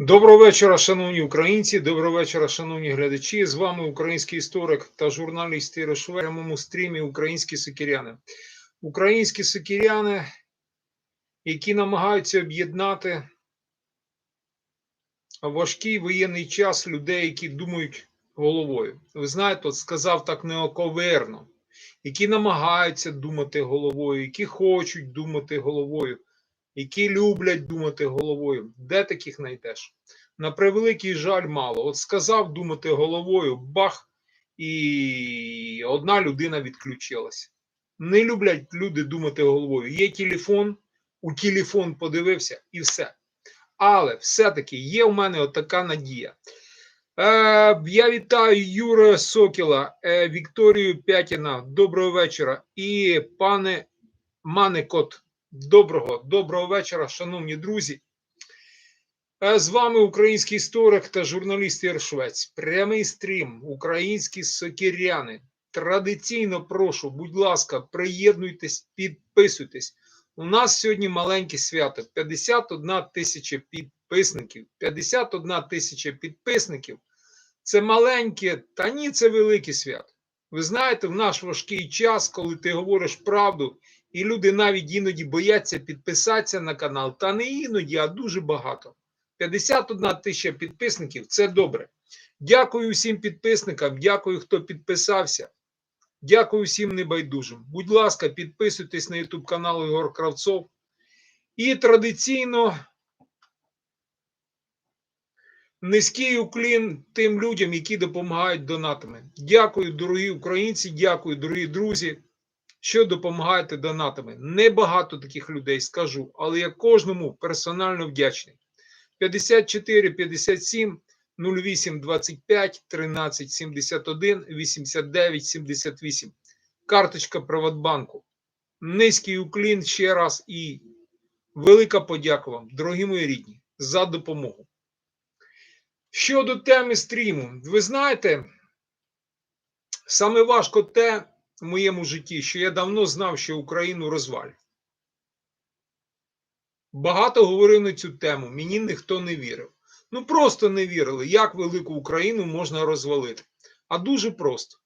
Доброго вечора, шановні українці. Доброго вечора, шановні глядачі. З вами український історик та журналіст Іриш в прямому стрімі Українські сокиряни. Українські сокиряни, які намагаються об'єднати важкий воєнний час людей, які думають головою. Ви знаєте, от сказав так неоковерно, які намагаються думати головою, які хочуть думати головою які люблять думати головою. Де таких знайдеш? На превеликий жаль, мало. От сказав думати головою, бах, і одна людина відключилася. Не люблять люди думати головою. Є телефон, у телефон подивився і все. Але все-таки є у мене отака надія. Е, Я вітаю Юра Сокіла, е, Вікторію Пятіна. Доброго вечора. І пане Манекот. Доброго, доброго вечора, шановні друзі. Е, З вами український історик та журналіст Єршвець. Прямий стрім, українські сокиряни. Традиційно прошу, будь ласка, приєднуйтесь, підписуйтесь. У нас сьогодні маленьке свято. 51 тисяча підписників. 51 тисяча підписників. Це маленьке, та ні, це велике свято. Ви знаєте, в наш важкий час, коли ти говориш правду. І люди навіть іноді бояться підписатися на канал. Та не іноді, а дуже багато. 51 тисяча підписників це добре. Дякую всім підписникам, дякую, хто підписався. Дякую всім небайдужим. Будь ласка, підписуйтесь на YouTube канал Ігор Кравцов. І традиційно низький уклін тим людям, які допомагають донатами. Дякую, дорогі українці, дякую, дорогі друзі що допомагаєте донатами. Небагато таких людей скажу, але я кожному персонально вдячний. 54 57 08 25 13 71 89 78. Карточка Приватбанку. Низький уклін ще раз і велика подяка вам, дорогі мої рідні, за допомогу. Щодо теми стріму, ви знаєте, саме важко те, в моєму житті, що я давно знав, що Україну розвалять. Багато говорив на цю тему, мені ніхто не вірив. Ну просто не вірили, як велику Україну можна розвалити. А дуже просто.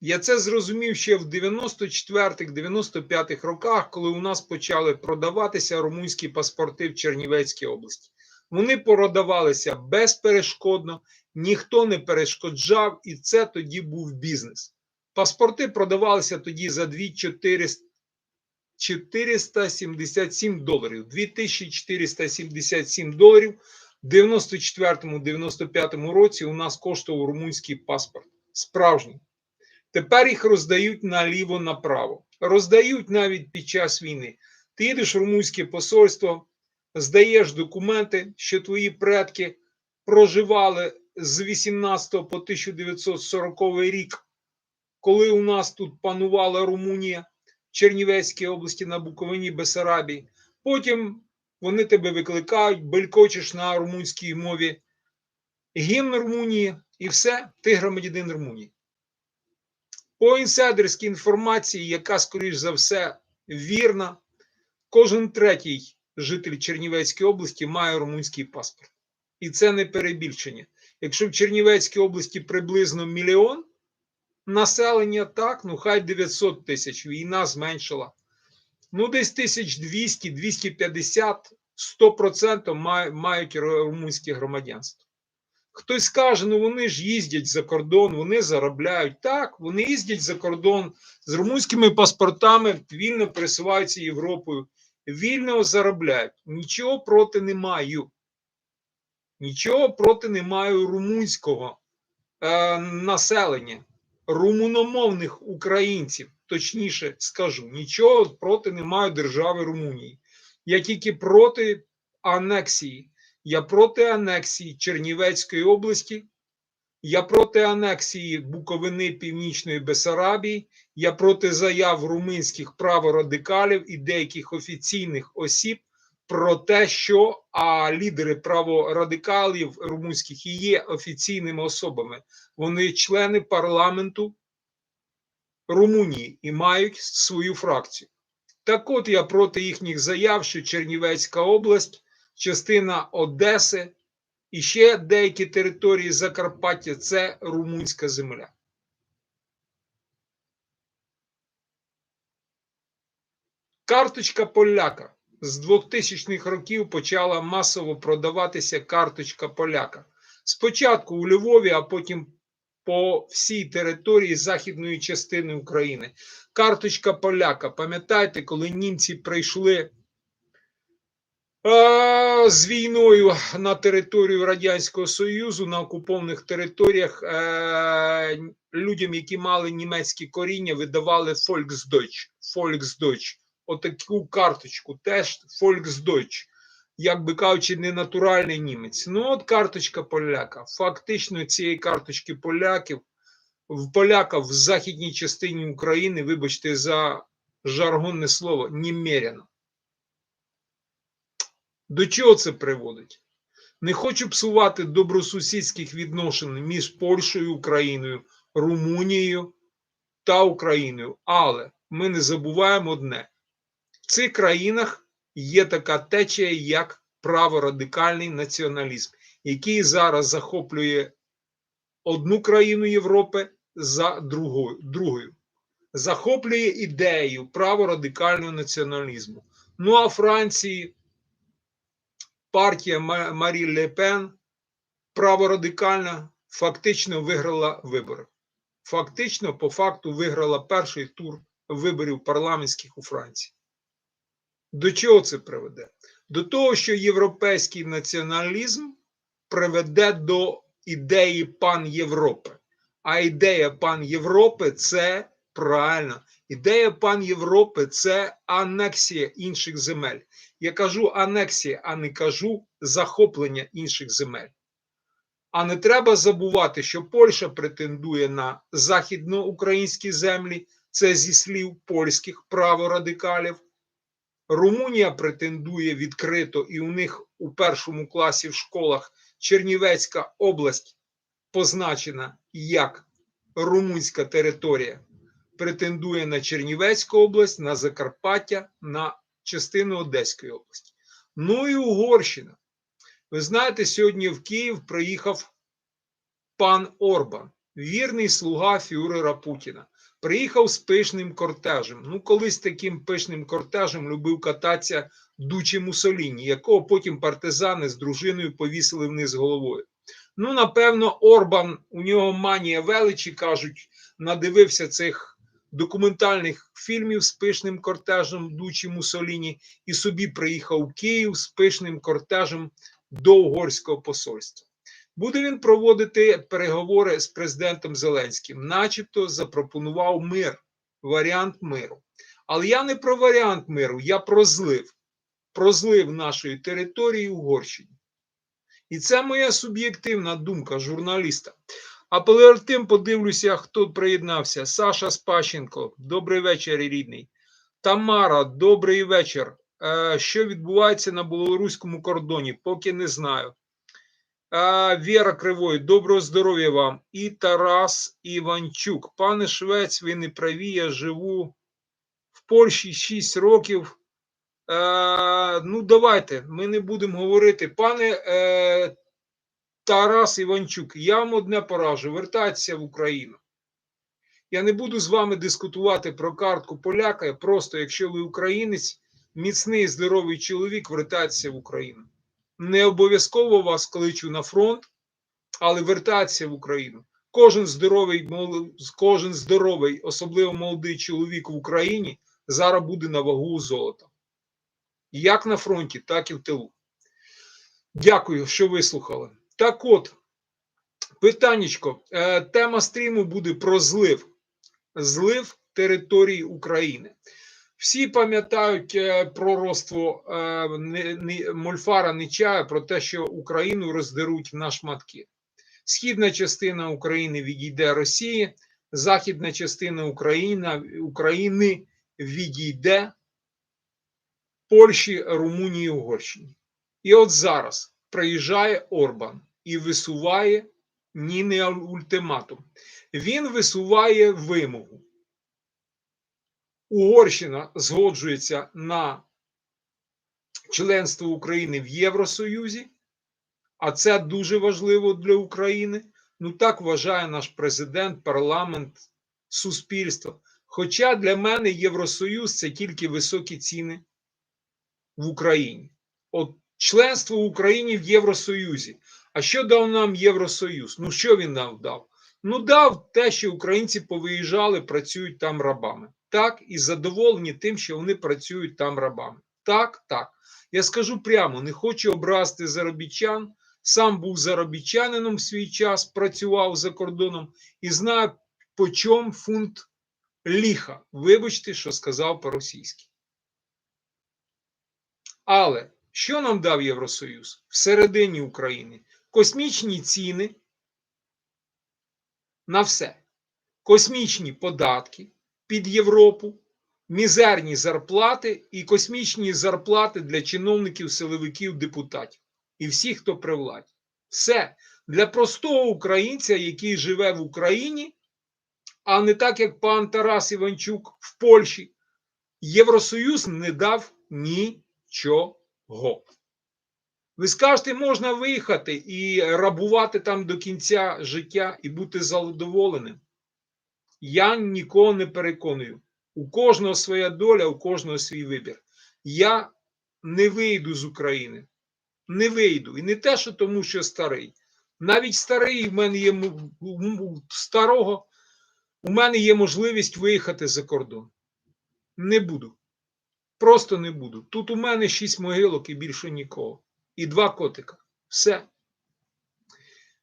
Я це зрозумів ще в 94-95 роках, коли у нас почали продаватися румунські паспорти в Чернівецькій області. Вони продавалися безперешкодно, ніхто не перешкоджав, і це тоді був бізнес. Паспорти продавалися тоді за 2400 477 доларів. 2477 доларів. В 94-95 році у нас коштував румунський паспорт. Справжній. Тепер їх роздають наліво направо. Роздають навіть під час війни. Ти їдеш в румунське посольство, здаєш документи, що твої предки проживали з 18 по 1940 рік коли у нас тут панувала Румунія, Чернівецькій області на Буковині, Бесарабії. Потім вони тебе викликають, белькочеш на румунській мові гімн Румунії і все, ти громадянин Румунії. По інсайдерській інформації, яка, скоріш за все, вірна, кожен третій житель Чернівецької області має румунський паспорт. І це не перебільшення. Якщо в Чернівецькій області приблизно мільйон, Населення так, ну хай 900 тисяч, війна зменшила. Ну, десь 1200, 250, 100% мають румунське громадянство. Хтось скаже, ну вони ж їздять за кордон, вони заробляють. Так, вони їздять за кордон з румунськими паспортами, вільно пересуваються Європою, вільно заробляють. Нічого проти не маю. Нічого проти не маю румунського е, населення румуномовних українців, точніше скажу, нічого проти не маю держави Румунії. Я тільки проти анексії. Я проти анексії Чернівецької області. Я проти анексії Буковини Північної Бесарабії, я проти заяв румунських праворадикалів і деяких офіційних осіб про те, що а лідери праворадикалів румунських і є офіційними особами. Вони члени парламенту Румунії і мають свою фракцію. Так от я проти їхніх заяв, що Чернівецька область частина Одеси і ще деякі території Закарпаття це румунська земля. Карточка поляка з 2000-х років почала масово продаватися карточка поляка. Спочатку у Львові, а потім по всій території західної частини України. Карточка поляка. Пам'ятаєте, коли німці прийшли е, з війною на територію Радянського Союзу на окупованих територіях е, людям, які мали німецькі коріння, видавали Volksdeutsch. Volksdeutsch. Отаку карточку, теж Volksdeutsch. Як би кажучи, не натуральний німець. Ну, от карточка поляка. Фактично, цієї карточки поляків в поляка в західній частині України, вибачте, за жаргонне слово, немерено. До чого це приводить? Не хочу псувати добросусідських відношень між Польщею, Україною, Румунією та Україною. Але ми не забуваємо одне: цих країнах є така течія, як праворадикальний націоналізм, який зараз захоплює одну країну Європи за другою. другою. Захоплює ідею праворадикального націоналізму. Ну а Франції партія Марі Ле Пен праворадикальна фактично виграла вибори. Фактично, по факту, виграла перший тур виборів парламентських у Франції. До чого це приведе? До того, що європейський націоналізм приведе до ідеї пан Європи. А ідея пан Європи це правильно. Ідея пан Європи це анексія інших земель. Я кажу анексія, а не кажу захоплення інших земель. А не треба забувати, що Польща претендує на західноукраїнські землі, це зі слів польських праворадикалів. Румунія претендує відкрито, і у них у першому класі в школах Чернівецька область позначена як румунська територія. Претендує на Чернівецьку область, на Закарпаття, на частину Одеської області. Ну і Угорщина. Ви знаєте, сьогодні в Київ приїхав пан Орбан, вірний слуга фюрера Путіна. Приїхав з пишним кортежем. Ну, колись таким пишним кортежем любив кататися Дучі Мусоліні, якого потім партизани з дружиною повісили вниз головою. Ну, напевно, Орбан, у нього манія величі, кажуть, надивився цих документальних фільмів з пишним кортежем Дучі Мусоліні і собі приїхав в Київ з пишним кортежем до угорського посольства. Буде він проводити переговори з президентом Зеленським, начебто запропонував мир, варіант миру. Але я не про варіант миру, я про злив, про злив нашої території Угорщині. І це моя суб'єктивна думка журналіста. А перед тим подивлюся, хто приєднався. Саша Спащенко, добрий вечір, рідний. Тамара, добрий вечір. Е, Що відбувається на білоруському кордоні? Поки не знаю. Віра Кривой, доброго здоров'я вам. І Тарас Іванчук. Пане Швець, ви не праві, я живу в Польщі 6 років. Ну, давайте, ми не будемо говорити. Пане е, Тарас Іванчук, я вам одне поражу: вертайтеся в Україну. Я не буду з вами дискутувати про картку поляка. Просто, якщо ви українець, міцний здоровий чоловік, вертайтеся в Україну. Не обов'язково вас кличу на фронт, але вертайтеся в Україну. Кожен здоровий, кожен здоровий, особливо молодий чоловік в Україні, зараз буде на вагу золота. Як на фронті, так і в тилу. Дякую, що вислухали. Так от, питаннячко, е, тема стріму буде про злив. Злив території України. Всі пам'ятають е, пророцтво е, Мольфара Нечая про те, що Україну роздеруть на шматки. Східна частина України відійде Росії, західна частина України, України відійде Польщі, Румунії, Угорщині. І от зараз приїжджає Орбан і висуває ні не ультиматум. Він висуває вимогу. Угорщина згоджується на членство України в Євросоюзі, а це дуже важливо для України. Ну так вважає наш президент, парламент, суспільство. Хоча для мене Євросоюз це тільки високі ціни в Україні. От членство в Україні в Євросоюзі. А що дав нам Євросоюз? Ну що він нам дав? Ну, дав те, що українці повиїжджали, працюють там рабами. Так, і задоволені тим, що вони працюють там рабами. Так, так. Я скажу прямо: не хочу образити заробітчан. Сам був заробітчанином в свій час, працював за кордоном і знаю, по чому фунт ліха. Вибачте, що сказав по-російськи. Але що нам дав Євросоюз всередині України? Космічні ціни на все. Космічні податки під Європу, мізерні зарплати і космічні зарплати для чиновників, силовиків, депутатів і всіх, хто при владі. Все для простого українця, який живе в Україні, а не так, як пан Тарас Іванчук в Польщі. Євросоюз не дав нічого. Ви скажете, можна виїхати і рабувати там до кінця життя і бути задоволеним. Я нікого не переконую. У кожного своя доля, у кожного свій вибір. Я не вийду з України. Не вийду. І не те, що тому, що старий. Навіть старий в мене є старого, у мене є можливість виїхати за кордон. Не буду. Просто не буду. Тут у мене шість могилок і більше нікого. І два котика. Все.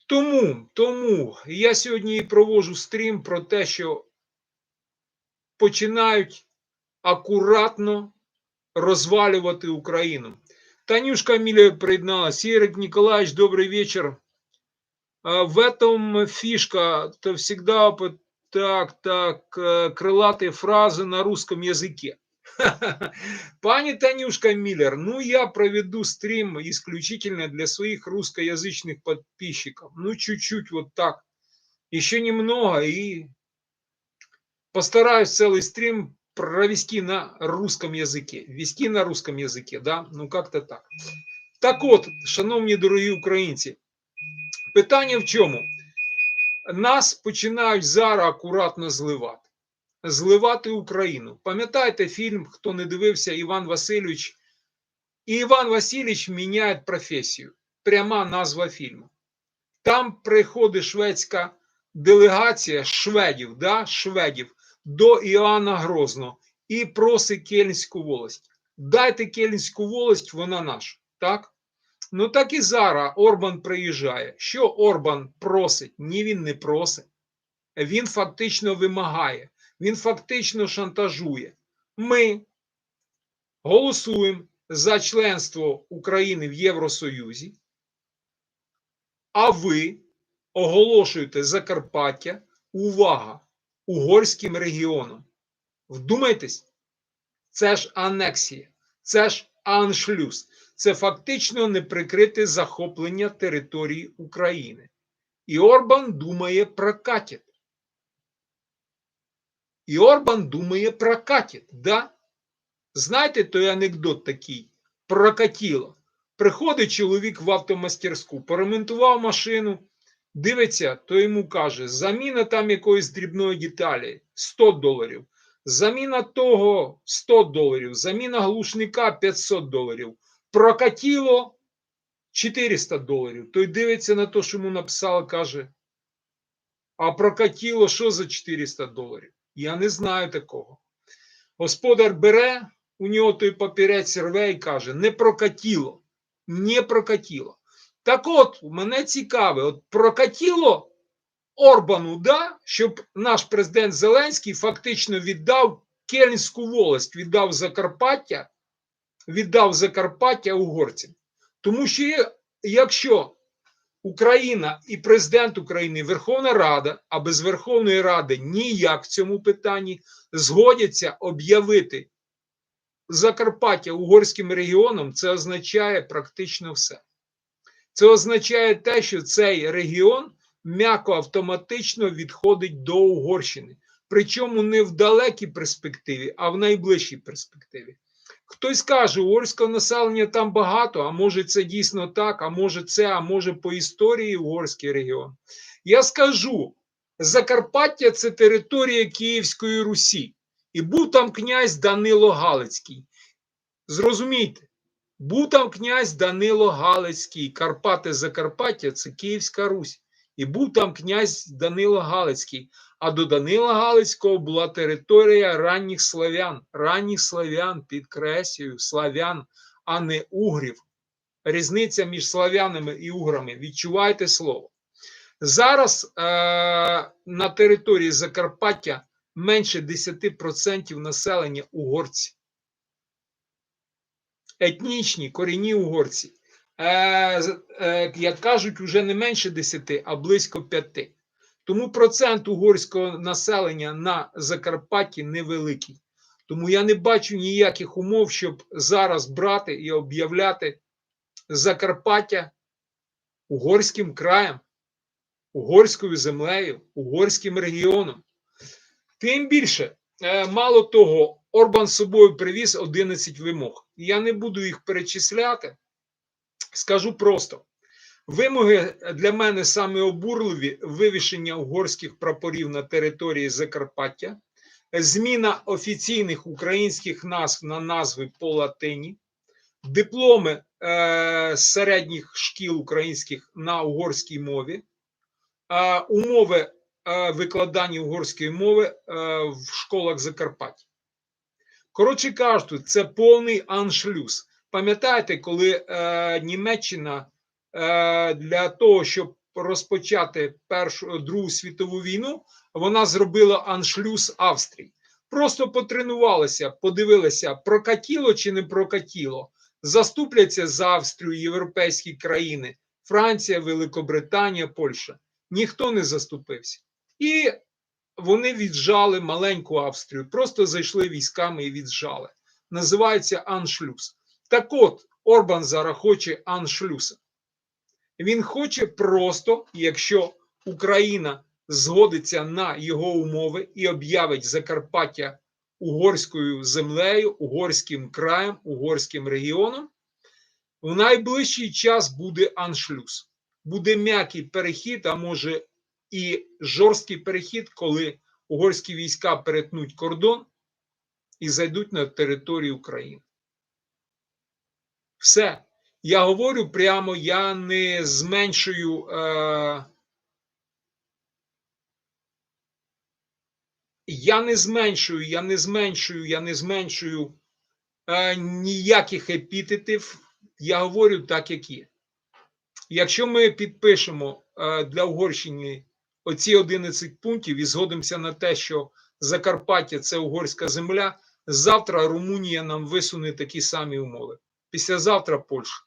Тому, тому я сьогодні і проводжу стрім про те, що починають акуратно розвалювати Україну. Танюшка Миля приєдналась. Ерик Николаевич, добрый вечер. А, В этом фишка, то всегда по- так, так, э, крылатые фразы на русском языке. Пани Танюшка Миллер, ну я проведу стрим исключительно для своих русскоязычных подписчиков. Ну чуть-чуть вот так. Еще немного и постараюсь целый стрим провести на русском языке. Вести на русском языке, да? Ну как-то так. Так от, шановні дорогі українці, питання в чому? Нас починають зараз акуратно зливати. Зливати Україну. Пам'ятаєте фільм, хто не дивився Іван Васильович? І Іван Васильович міняє професію. Пряма назва фільму. Там приходить шведська делегація шведів, да? шведів до Іоанна Грозного і просить Кельнську волость. Дайте Кельнську волость, вона наша. Так? Ну так і зараз Орбан приїжджає. Що Орбан просить? Ні, він не просить. Він фактично вимагає, він фактично шантажує. Ми голосуємо за членство України в Євросоюзі, а ви оголошуєте Закарпаття, увага, угорським регіоном. Вдумайтесь, це ж анексія, це ж аншлюз, це фактично неприкрите захоплення території України. І Орбан думає про прокатить. І Орбан думає прокатить, да? Знаєте той анекдот такий? Прокатіло. Приходить чоловік в автомастерську, поремонтував машину, дивиться, то йому каже: заміна там якоїсь дрібної деталі 100 доларів. Заміна того 100 доларів, заміна глушника 500 доларів. Прокатіло 400 доларів. Той дивиться на те, що йому написали, каже: А прокатіло що за 400 доларів? Я не знаю такого. Господар бере, у нього той папірець рве і каже: не прокатіло, не прокатіло. Так от, мене цікаве, от прокатіло Орбану, да, щоб наш президент Зеленський фактично віддав Кельнську волость, віддав Закарпаття, віддав Закарпаття угорцям. Тому що якщо Україна і президент України, Верховна Рада, а без Верховної Ради ніяк в цьому питанні згодяться об'явити Закарпаття угорським регіоном, це означає практично все. Це означає те, що цей регіон м'яко автоматично відходить до Угорщини. Причому не в далекій перспективі, а в найближчій перспективі. Хтось каже, угорського населення там багато, а може це дійсно так, а може це, а може по історії угорський регіон. Я скажу: Закарпаття це територія Київської Русі, і був там князь Данило Галицький. Зрозумійте, був там князь Данило Галицький, Карпати Закарпаття це Київська Русь. І був там князь Данило Галицький. А до Данила Галицького була територія ранніх славян, ранніх славян, підкреслюю, славян, а не угрів. Різниця між славянами і уграми. Відчувайте слово. Зараз е- на території Закарпаття менше 10% населення угорці. Етнічні корінні угорці. Е- е- як кажуть, вже не менше 10, а близько 5. Тому процент угорського населення на Закарпатті невеликий. Тому я не бачу ніяких умов, щоб зараз брати і об'являти Закарпаття угорським краєм, угорською землею, угорським регіоном. Тим більше, е, мало того, Орбан з собою привіз 11 вимог. Я не буду їх перечисляти. Скажу просто: Вимоги для мене саме обурливі вивішення угорських прапорів на території Закарпаття, зміна офіційних українських назв на назви по латині, дипломи е, середніх шкіл українських на угорській мові, е, умови е, викладання угорської мови е, в школах Закарпаття. Коротше кажучи, це повний аншлюз. Пам'ятаєте, коли е, Німеччина е, для того, щоб розпочати першу Другу світову війну, вона зробила аншлюз Австрії. Просто потренувалися, подивилися, прокатіло чи не прокатіло. Заступляться за Австрію європейські країни, Франція, Великобританія, Польща. Ніхто не заступився. І вони віджали маленьку Австрію, просто зайшли військами і віджали. Називається аншлюз. Так от, Орбан зараз хоче аншлюса. Він хоче просто, якщо Україна згодиться на його умови і об'явить Закарпаття угорською землею, угорським краєм, угорським регіоном, в найближчий час буде аншлюз. Буде м'який перехід, а може і жорсткий перехід, коли угорські війська перетнуть кордон і зайдуть на територію України. Все. Я говорю прямо, я не зменшую. Е, я не зменшую, я не зменшую, я не зменшую е, ніяких епітетів. Я говорю так, як є. Якщо ми підпишемо е, для Угорщини оці 11 пунктів і згодимося на те, що Закарпаття це угорська земля, завтра Румунія нам висуне такі самі умови. Післязавтра Польща.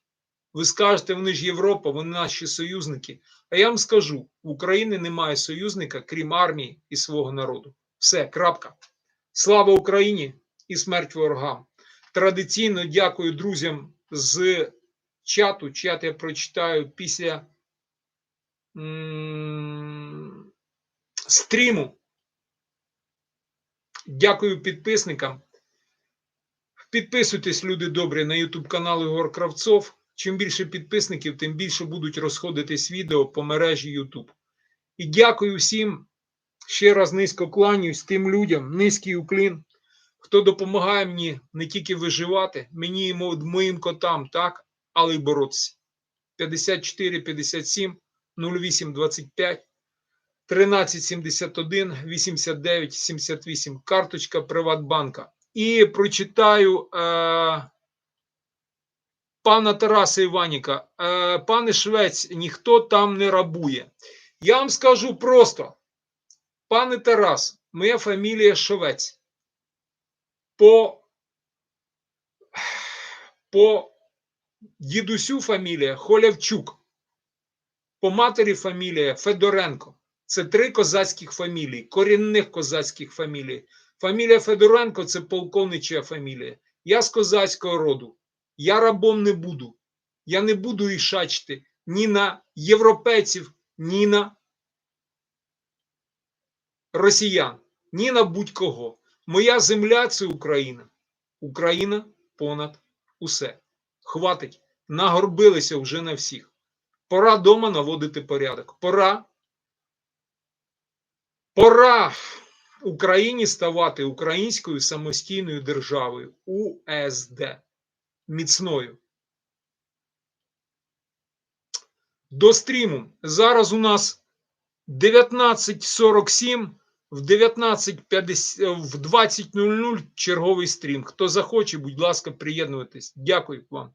Ви скажете, вони ж Європа, вони наші союзники. А я вам скажу: в України немає союзника, крім армії і свого народу. Все, крапка. Слава Україні і смерть ворогам. Традиційно дякую друзям з чату. Чат я прочитаю після стріму. Дякую підписникам. Підписуйтесь, люди добрі, на YouTube канал Ігор Кравцов. Чим більше підписників, тим більше будуть розходитись відео по мережі YouTube. І дякую всім. Ще раз низько кланяюсь тим людям, низький уклін, хто допомагає мені не тільки виживати, мені і моїм котам, так, але й боротися. 54 57 08 25 13 71 89 78. Карточка Приватбанка. І прочитаю. Е- Пана Тараса Іваніка, е, пане Швець, ніхто там не рабує. Я вам скажу просто, пане Тарас, моя фамілія Швець. По, по дідусю фамілія Холявчук, по матері фамілія Федоренко. Це три козацьких фамілії, корінних козацьких фамілій. Фамілія Федоренко це полковнича фамілія. Я з козацького роду. Я рабом не буду. Я не буду їх шачити ні на європейців, ні на росіян, ні на будь-кого. Моя земля це Україна. Україна понад усе. Хватить, нагорбилися вже на всіх. Пора дома наводити порядок. Пора. Пора Україні ставати українською самостійною державою УСД міцною. До стріму. Зараз у нас 19.47, в 19.50, в 20.00 черговий стрім. Хто захоче, будь ласка, приєднуйтесь. Дякую вам.